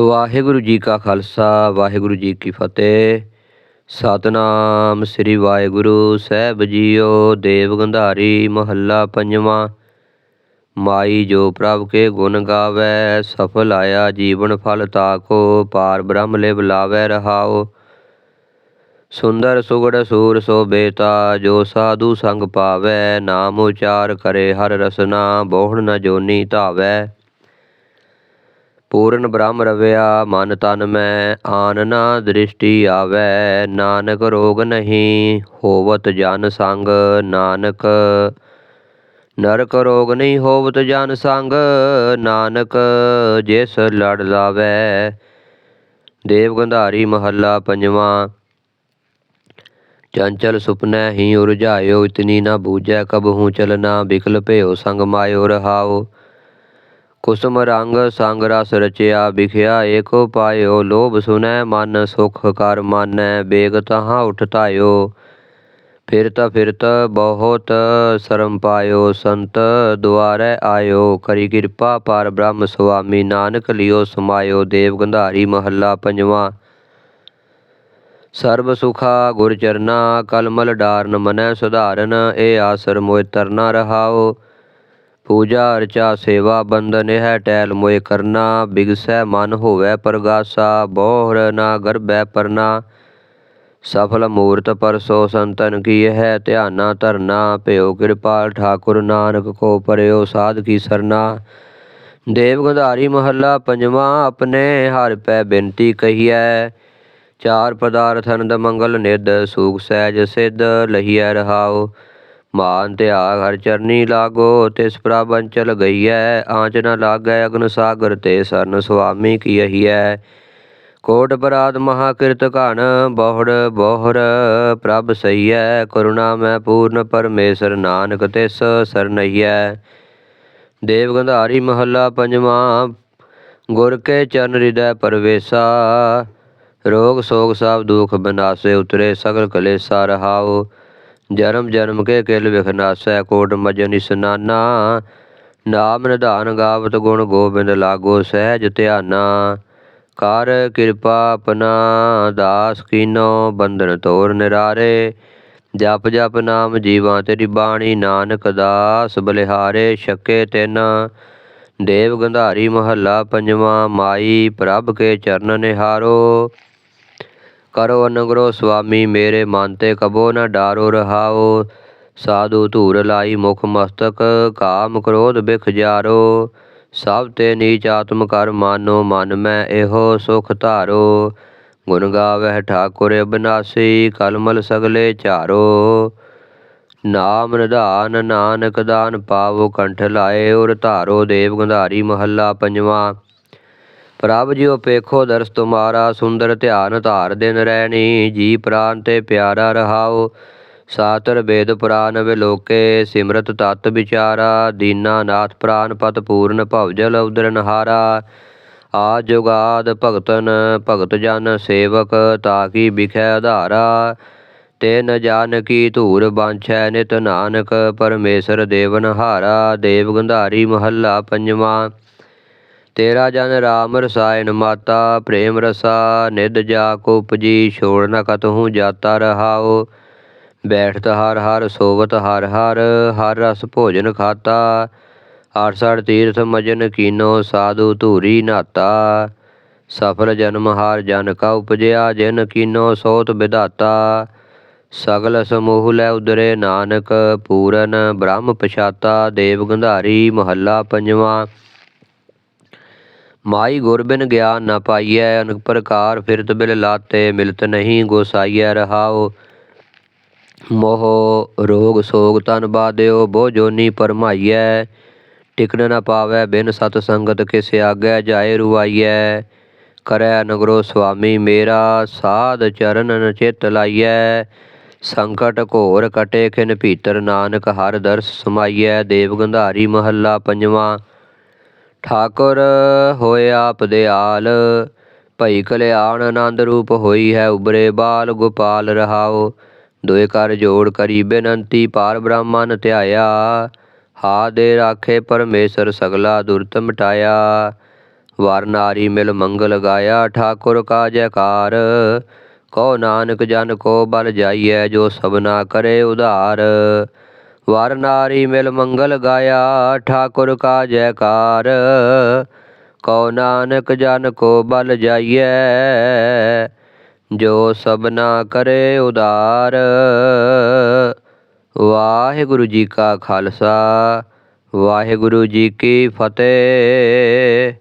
ਵਾਹਿਗੁਰੂ ਜੀ ਕਾ ਖਾਲਸਾ, ਵਾਹਿਗੁਰੂ ਜੀ ਕੀ ਫਤਿਹ। ਸਤਨਾਮ ਸ੍ਰੀ ਵਾਹਿਗੁਰੂ ਸਾਹਿਬ ਜੀਓ, ਦੇਵ ਗੰਧਾਰੀ ਮਹੱਲਾ ਪੰਜਵਾਂ। ਮਾਈ ਜੋ ਪ੍ਰਭ ਕੇ ਗੁਣ ਗਾਵੇ, ਸਫਲ ਆਇਆ ਜੀਵਨ ਫਲ ਤਾਕੋ, ਪਾਰ ਬ੍ਰਹਮ ਲਿਵ ਲਾਵੇ ਰਹਾਓ ਸੁੰਦਰ ਸੁਗੜ ਸੂਰ ਸੋ ਬੇਤਾ, ਜੋ ਸਾਧੂ ਸੰਗ ਪਾਵੇ, ਨਾਮ ਉਚਾਰ ਕਰੇ ਹਰ ਰਸਨਾ ਬੋਹਣ ਨ ਜੋਨੀ ਧਾਵੈ। ਪੂਰਨ ਬ੍ਰਹਮ ਰਵਿਆ, ਮਨ ਤਨ ਮੈਂ ਆਨ ਨਾ ਦ੍ਰਿਸ਼ਟੀ ਆਵੈ, ਨਾਨਕ ਰੋਗ ਨਹੀਂ ਹੋਵਤ ਜਨ ਸੰਗ, ਨਾਨਕ ਨਰਕ ਰੋਗ ਨਹੀਂ ਹੋਵਤ ਜਨ ਸੰਗ, ਨਾਨਕ ਜਿਸ ਲੜ ਲਾਵੈ। ਦੇਵ ਗੰਧਾਰੀ ਮਹੱਲਾ ਪੰਜਵਾਂ, ਚੰਚਲ ਸੁਪਨੈ ਹੀ ਉਰਝਾਇਓ, ਇਤਨੀ ਨਾ ਬੂਝੈ ਕਬਹੂ ਚਲਨਾ ਬਿਕਲ ਭਇਓ ਸੰਗ ਮਾਇਓ ਰਹਾਓ। ਕੁਸੁਮ ਰੰਗ ਸੰਗ ਰਸ ਰਚਿਆ, ਵਿਖਿਆ, ਏਕੋ ਪਾਇਓ, ਲੋਭ ਸੁਨੈ ਮਨ, ਸੁਖ ਕਰ ਮਾਨੈ, ਬੇਗ ਤਹਾਂ ਉਠ ਧਾਇਓ। ਫਿਰਤ ਫਿਰਤ ਬਹੁਤ ਸ਼ਰਮ ਪਾਇਓ, ਸੰਤ ਦੁਆਰੇ ਆਇਓ। ਕਰੀ ਕਿਰਪਾ ਪਰ ਬ੍ਰਹਮ ਸੁਆਮੀ, ਨਾਨਕ ਲਿਓ ਸਮਾਇਓ, ਦੇਵ ਗੰਧਾਰੀ ਮਹੱਲਾ ਪੰਜਵਾਂ। ਸਰਬ ਸੁਖਾ ਗੁਰ ਚਰਨਾ, ਕਲਮਲ ਡਾਰਨ, ਮਨੈ ਸੁਧਾਰਨ ਏ ਆਸਰ ਮੋਇ ਤਰਨਾ ਰਹਾਓ। ਪੂਜਾ ਅਰਚਾ ਸੇਵਾ ਬੰਦਨ ਹੈ ਟੈਲ ਮੋਇ ਕਰਨਾ, ਬਿਗਸੈ ਮਨ ਹੋਵੈ ਪ੍ਰਗਾਸਾ, ਬੋਹਰ ਨਾ ਗਰਭੈ ਪਰਨਾ। ਸਫਲ ਮੂਰਤ ਪਰਸੋ ਸੰਤਨ ਕੀ ਹੈ ਧਿਆਨਾ ਧਰਨਾ ਭਇਓ ਕਿਰਪਾਲ ਠਾਕੁਰ ਨਾਨਕ ਕੋ ਪਰਿਓ ਸਾਧ ਕੀ ਸਰਨਾ। ਦੇਵ ਗੰਧਾਰੀ ਮਹੱਲਾ ਪੰਜਵਾਂ, ਆਪਣੇ ਹਰ ਪੈ ਬੇਨਤੀ ਕਹੀਐ, ਚਾਰ ਪਦਾਰਥ ਅਨੰਦ ਮੰਗਲ ਨਿਦ ਸੂਖ ਸਹਿਜ ਸਿਧ ਲਹੀਐ ਰਹਾਓ ਮਾਨ ਧਿਆਗ ਹਰ ਚਰਨੀ ਲਾਗੋ, ਤਿਸ ਪ੍ਰਭ ਅੰਚਲ ਗਈਐ, ਆਂਚ ਨ ਲਾਗੈ ਅਗਨ ਸਾਗਰ ਤੇ, ਸਰਨ ਸੁਆਮੀ ਕੀਹੀਐ ਕੋਟ ਬਰਾਦ ਮਹਾ ਕਿਰਤ ਘਣ, ਬਹੁੜ ਬਹੁਰ ਪ੍ਰਭ ਸਈਐ ਕਰੁਣਾ ਮੈਂ ਪੂਰਨ ਪਰਮੇਸ਼ਰ ਨਾਨਕ ਤਿਸ ਸਰਨਈਐ। ਦੇਵ ਗੰਧਾਰੀ ਮਹੱਲਾ ਪੰਜਵਾਂ, ਗੁਰ ਕੇ ਚਰਨ ਹਿਰਦੈ ਪਰਵੇਸਾ, ਰੋਗ ਸੋਗ ਸਭ ਦੁਖ ਬਿਨਾਸੇ ਉਤਰੇ, ਸਗਲ ਕਲੇਸਾ ਰਹਾਓ ਜਨਮ ਜਨਮ ਕੇ ਕਿਲ ਵਿਖਨਾਸੈ ਕੋਟ ਮਜਨ ਸਨਾਨਾ ਨਾਮ ਨਿਧਾਨ ਗਾਵਤ ਗੁਣ ਗੋਬਿੰਦ ਲਾਗੋ ਸਹਿਜ ਧਿਆਨਾ। ਕਰ ਕਿਰਪਾ ਆਪਣਾ, ਦਾਸ ਕੀਨੋ ਬੰਧਨ ਤੋਰ ਨਿਰਾਰੇ। ਜਪ ਜਪ ਨਾਮ ਜੀਵਾਂ ਤੇਰੀ ਬਾਣੀ, ਨਾਨਕ ਦਾਸ ਬਲਿਹਾਰੇ ਛਕੇ ਤਿਨ। ਦੇਵ ਗੰਧਾਰੀ ਮਹੱਲਾ ਪੰਜਵਾਂ, ਮਾਈ ਪ੍ਰਭ ਕੇ ਚਰਨ ਨਿਹਾਰੋ। ਕਰੋ ਅਨਗਰੋ ਸੁਆਮੀ, ਮੇਰੇ ਮਨ ਤੇ ਕਬੋ ਨ ਡਾਰੋ ਰਹਾਓ। ਸਾਧੂ ਧੂਰ ਲਾਈ ਮੁਖ ਮਸਤਕ, ਕਾਮ ਕ੍ਰੋਧ ਬਿਖ ਜਾਰੋ। ਸਭ ਤੇ ਨੀਚ ਆਤਮ ਕਰ ਮਾਨੋ, ਮਨ ਮੈਂ ਇਹੋ ਸੁਖ ਧਾਰੋ। ਗੁਣ ਗਾਵਹਿ ਠਾਕੁਰ ਅਬਨਾਸੀ ਕਲਮਲ ਸਗਲੇ ਝਾਰੋ। ਨਾਮ ਨਿਧਾਨ, ਨਾਨਕ ਦਾਨ ਪਾਵੋ, ਕੰਠ ਲਾਏ ਔਰ ਧਾਰੋ। ਦੇਵ ਗੰਧਾਰੀ ਮਹੱਲਾ ਪੰਜਵਾਂ। ਪ੍ਰਭ ਜਿਉ ਪੇਖੋ ਦਰਸ ਤੁਮਾਰਾ, ਸੁੰਦਰ ਧਿਆਨ ਧਾਰ ਦਿਨ ਰਹਿਣੀ ਜੀ ਪ੍ਰਾਨ ਤੇ ਪਿਆਰਾ ਰਹਾਓ। ਸਾਤਰ ਵੇਦ ਪੁਰਾਨ ਵਿਲੋਕੇ, ਸਿਮਰਤ ਤਤ ਵਿਚਾਰਾ, ਦੀਨਾ ਨਾਥ ਪ੍ਰਾਨ ਪਤ ਪੂਰਨ ਭਵਜਲ ਉਦਰਨ ਹਾਰਾ। ਆ ਜੁਗਾਦ ਭਗਤਨ, ਭਗਤ ਜਨ ਸੇਵਕ ਤਾਕੀ ਬਿਖੈ ਆਧਾਰਾ ਤੇ ਜਾਨਕੀ ਧੂਰ ਬਾਂਛੈ ਨਿਤ ਨਾਨਕ, ਪਰਮੇਸ਼ਰ ਦੇਵਨ ਹਾਰਾ। ਦੇਵ ਗੰਧਾਰੀ ਮਹੱਲਾ ਪੰਜਵਾਂ। ਤੇਰਾ ਜਨ ਰਾਮ ਰਸਾਇਣ ਮਾਤਾ, ਪ੍ਰੇਮ ਰਸਾ ਨਿਦ ਜਾ ਕੋ ਉਪਜੀ, ਛੋੜ ਨ ਕਤਹੂ ਜਾਤਾ ਰਹਾਓ ਬੈਠਤ ਹਰ ਹਰ, ਸੋਵਤ ਹਰ ਹਰ ਹਰ ਰਸ ਭੋਜਨ ਖਾਤਾ। ਆਠਸਠ ਤੀਰਥ ਮਜਨ ਕੀਨੋ, ਸਾਧੂ ਧੂਰੀ ਨਾਤਾ। ਸਫਲ ਜਨਮ ਹਾਰ ਜਨ ਕਾ ਉਪਜਿਆ, ਜਿਨ ਕੀਨੋ ਸੋਤ ਵਿਧਾਤਾ ਸਗਲ ਸਮੂਹ ਲੈ ਉਦਰੇ ਨਾਨਕ, ਪੂਰਨ ਬ੍ਰਹਮ ਪਛਾਤਾ। ਦੇਵ ਗੰਧਾਰੀ ਮਹੱਲਾ ਪੰਜਵਾਂ। ਮਾਈ ਗੁਰ ਬਿਨ ਗਿਆਨ ਨਾ ਪਾਈਐ, ਅਨਕ ਪ੍ਰਕਾਰ ਫਿਰਤ ਬਿਲ ਲਾਤੇ, ਮਿਲਤ ਨਹੀਂ ਗੋਸਾਈਐ ਰਹਾਓ ਮੋਹ ਰੋਗ ਸੋਗ ਤਨ ਬਾਦਿਓ ਬੋ ਜੋਨੀ ਪਰਮਾਈਐ। ਟਿਕਨ ਨ ਪਾਵੈ ਬਿਨ ਸਤ ਸੰਗਤ ਕਿਸ ਆਗੈ ਜਾਏ ਰੁਆਈਐ। ਕਰੈ ਨਗਰੋ ਸੁਆਮੀ ਮੇਰਾ, ਸਾਧ ਚਰਨ ਚਿਤ ਲਾਈਐ। ਸੰਕਟ ਘੋਰ ਕਟੇ ਖਿਨ ਭੀਤਰ ਨਾਨਕ, ਹਰ ਦਰਸ ਸਮਾਈਐ। ਦੇਵ ਗੰਧਾਰੀ ਮਹੱਲਾ ਪੰਜਵਾਂ। ਠਾਕੁਰ ਹੋਏ ਆਪ ਦਿਆਲ ਭਈ ਕਲਿਆਣ ਆਨੰਦ ਰੂਪ ਹੋਈ ਹੈ ਉਬਰੇ ਬਾਲ, ਗੋਪਾਲ ਰਹਾਓ ਦੋਏ ਕਰ ਜੋੜ ਕਰੀ ਬੇਨੰਤੀ, ਪਾਰ ਬ੍ਰਹਮਨ ਧਿਆਇਆ। ਹਾ ਦੇ ਰਾਖੇ ਪਰਮੇਸ਼ਰ ਸਗਲਾ ਦੁਰਤ ਮਿਟਾਇਆ। ਵਰ ਨਾਰੀ ਮਿਲ ਮੰਗਲ ਗਾਇਆ, ਠਾਕੁਰ ਕਾ ਜੈਕਾਰ ਕਹੋ ਨਾਨਕ ਜਨ ਕੋ ਬਲ ਜਾਈਐ, ਜੋ ਸਭਨਾ ਕਰੇ ਉਧਾਰ। ਵਰ ਨਾਰੀ ਮਿਲ ਮੰਗਲ ਗਾਇਆ, ਠਾਕੁਰ ਕਾ ਜੈਕਾਰ। ਕਹੋ ਨਾਨਕ ਜਨ ਕੋ ਬਲ ਜਾਈਐ, ਜੋ ਸਭਨਾ ਕਰੇ ਉਦਾਰ। ਵਾਹਿਗੁਰੂ ਜੀ ਕਾ ਖਾਲਸਾ, ਵਾਹਿਗੁਰੂ ਜੀ ਕੀ ਫਤਿਹ।